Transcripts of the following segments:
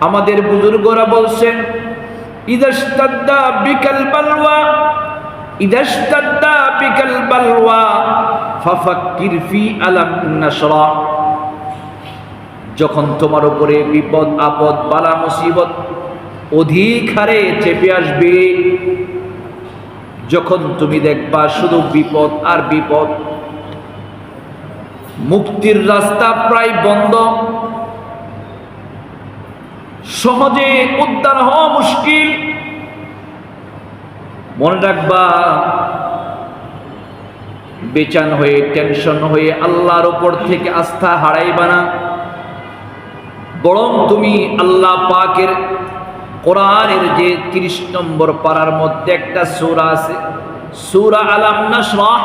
আমাদের বুজুর্গরা বলছেন যখন তোমার উপরে বিপদ, আপদ, বালা, মুসিবত অধিক হারে চেপে আসবে, যখন তুমি দেখবা শুধু বিপদ আর বিপদ, মুক্তির রাস্তা প্রায় বন্ধ সহজে উদ্ধার হওয়া মুশকিল। মনে রাখবা, বেচান হয়ে, টেনশন হয়ে আল্লাহর ওপর থেকে আস্থা হারাইবা না। বরং তুমি আল্লাহ পাকের কোরআনের যে তিরিশ নম্বর পাড়ার মধ্যে একটা সূরা আছে, সূরা আলাম নাসরাহ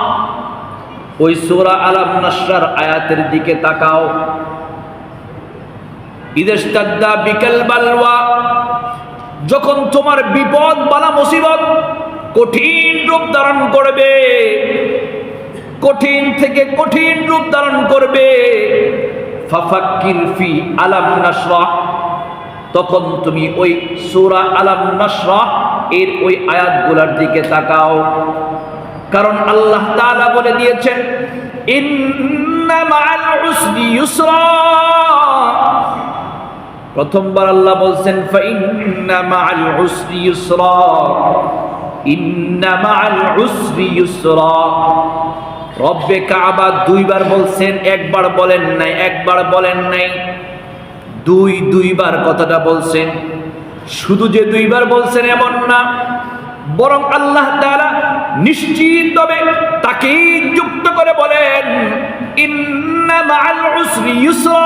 ওই সূরা আলাম নাসরার আয়াতের দিকে তাকাও। বিকেল যখন তোমার বিপদ, বালা মুসিবত কঠিন রূপ ধারণ করবে, কঠিন থেকে কঠিন রূপ ধারণ করবে তখন তুমি ওই সূরা আলাম নাসরাহ এর ওই আয়াতগুলোর দিকে তাকাও। কারণ আল্লাহ তাআলা বলে দিয়েছেন ইন্না মাআল উসরি ইউসরা। প্রথমবার আল্লাহ বলছেন রব্বে কাবা দুইবার বলছেন, একবার বলেন নাই, একবার বলেন নাই। দুই, দুইবার কথাটা বলছেন। শুধু যে দুইবার বলছেন এমন না, বরং আল্লাহ তাআলা নিশ্চিত তবে তাকেই যুক্ত করে বলেন, ইন্না মাআল উসরি ইউসরা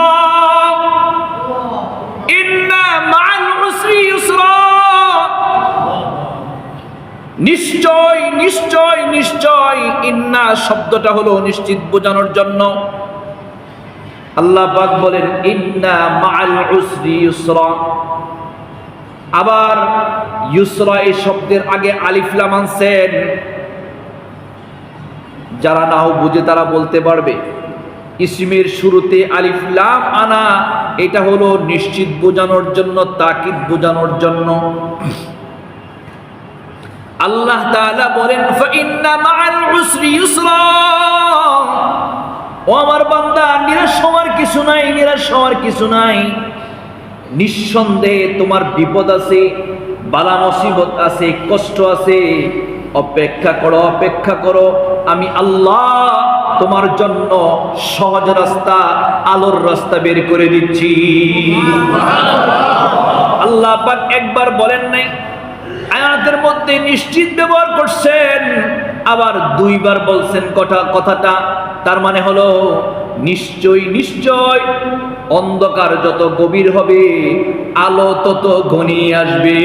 নিশ্চয় নিশ্চয় নিশ্চয়, ইন্না শব্দটা হলো নিশ্চিত বোঝানোর জন্য। আল্লাহ পাক বলেন, ইন্না মাআল উসরি ইউসরা। আবার ইউসরা এই শব্দের আগে আলিফ লাম আনছেন। যারা নাও বুঝে তারা বলতে পারবে, ইসমের শুরুতে আলিফ লাম আনা, এটা হলো নিশ্চিত বোঝানোর জন্য, তাকিদ বোঝানোর জন্য। আল্লাহ তাআলা বলেন ফাইন্না মাআল উসরি ইউসরা। ও আমার বান্দা নিরাশ হওয়ার কিছু নাই নিরাশ হওয়ার কিছু নাই। নিঃসন্দেহে তোমার বিপদ আছে বালা মুসিবত আছে কষ্ট আছে। অপেক্ষা করো অপেক্ষা করো। আমি আল্লাহ তোমার জন্য সহজ রাস্তা আলোর রাস্তা বের করে দিচ্ছি। আল্লাহ পাক একবার বলেন নাই আয়াতের মধ্যে নিশ্চিত ব্যবহার করছেন, আবার দুইবার বলছেন কথা কথাটা, তার মানে হলো, নিশ্চয় নিশ্চয়, অন্ধকার যত গভীর হবে, আলো তত ঘনিয়ে আসবে।